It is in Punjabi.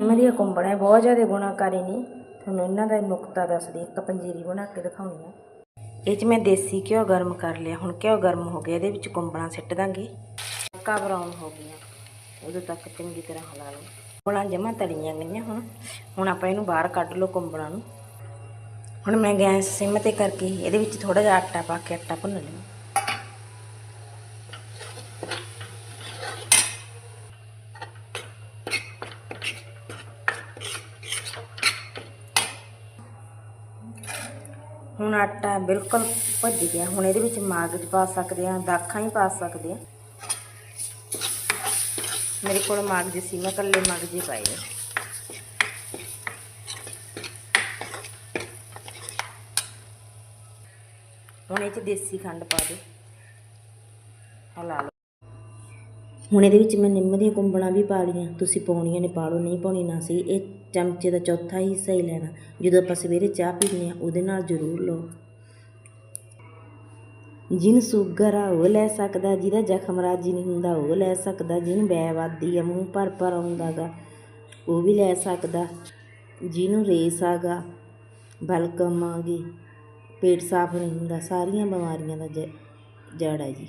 ਇਹਨਾਂ ਦੀਆਂ ਕੁੰਬੜਾਂ ਬਹੁਤ ਜ਼ਿਆਦਾ ਗੁਣਾਕਾਰੀ ਨੇ। ਤੁਹਾਨੂੰ ਇਹਨਾਂ ਦਾ ਨੁਕਤਾ ਦੱਸਦੀ, ਇੱਕ ਪੰਜੀਰੀ ਬਣਾ ਕੇ ਦਿਖਾਉਣੀ ਆ। ਇਹ 'ਚ ਮੈਂ ਦੇਸੀ ਘਿਓ ਗਰਮ ਕਰ ਲਿਆ। ਹੁਣ ਘਿਓ ਗਰਮ ਹੋ ਗਿਆ, ਇਹਦੇ ਵਿੱਚ ਕੁੰਬੜਾਂ ਸਿੱਟ ਦਾਂਗੇ। ਪੱਕਾ ਬਰਾਊਨ ਹੋ ਗਈਆਂ। ਉਦੋਂ ਤੱਕ ਚੰਗੀ ਤਰ੍ਹਾਂ ਹਿਲਾ ਲਓ। ਕੁੰਬੜਾਂ ਜਮਾਂ ਤਲੀਆਂ ਗਈਆਂ ਹੁਣ। ਹੁਣ ਆਪਾਂ ਇਹਨੂੰ ਬਾਹਰ ਕੱਢ ਲਓ ਕੁੰਬੜਾਂ ਨੂੰ। ਹੁਣ ਮੈਂ ਗੈਸ ਸਿਮ ਤੇ ਕਰਕੇ ਇਹਦੇ ਵਿੱਚ ਥੋੜਾ ਜਿਹਾ ਆਟਾ ਪਾ ਕੇ ਆਟਾ ਭੁੰਨ ਲਿਆ। ਹੁਣ ਆਟਾ ਬਿਲਕੁਲ ਭੱਜ ਗਿਆ। ਹੁਣ ਇਹਦੇ ਵਿੱਚ ਮਾਗਜ ਪਾ ਸਕਦੇ ਆ ਦਾਖਾਂ ਹੀ ਪਾ ਸਕਦੇ ਆ ਮੇਰੇ ਕੋਲ ਮਾਗਜ ਸੀ, ਮੈਂ ਕੱਲੇ ਮਗਜ ਪਾਏ ਆ। ਹੁਣ ਇਹ ਚ ਦੇਸੀ ਖੰਡ ਪਾ ਦਿਓ। ਹਲਾ ਹੁਣ ਇਹਦੇ ਵਿੱਚ ਮੈਂ ਨਿੰਮ ਦੀਆਂ ਕੁੰਬਲਾਂ ਵੀ ਪਾ ਲਈਆਂ। ਤੁਸੀਂ ਪਾਉਣੀਆਂ ਨੇ ਪਾ ਲਓ ਨਹੀਂ ਪਾਉਣੀ ਨਾ ਸਹੀ। ਇਹ ਚਮਚੇ ਦਾ ਚੌਥਾ ਹਿੱਸਾ ਹੀ ਲੈਣਾ। ਜਦੋਂ ਆਪਾਂ ਸਵੇਰੇ ਚਾਹ ਪੀਂਦੇ ਆ ਉਹਦੇ ਨਾਲ ਜ਼ਰੂਰ ਲਓ। ਜਿਨ ਸ਼ੂਗਰ ਆ, ਉਹ ਲੈ ਸਕਦਾ। ਜਿਹਦਾ ਜ਼ਖਮ ਰਾਜੀ ਨਹੀਂ ਹੁੰਦਾ, ਉਹ ਲੈ ਸਕਦਾ। ਜਿਹਨੂੰ ਬੈਵਾਦੀ ਆ, ਮੂੰਹ ਭਰ ਭਰ ਆਉਂਦਾਗਾ, ਉਹ ਵੀ ਲੈ ਸਕਦਾ। ਜਿਹਨੂੰ ਰੇਸ ਆਗਾ, ਬਲਕਮ ਆ ਗਈ ਪੇਟ ਸਾਫ਼ ਨਹੀਂ ਹੁੰਦਾ, ਸਾਰੀਆਂ ਬਿਮਾਰੀਆਂ ਦਾ ਜ- ਜੜ ਹੈ ਜੀ।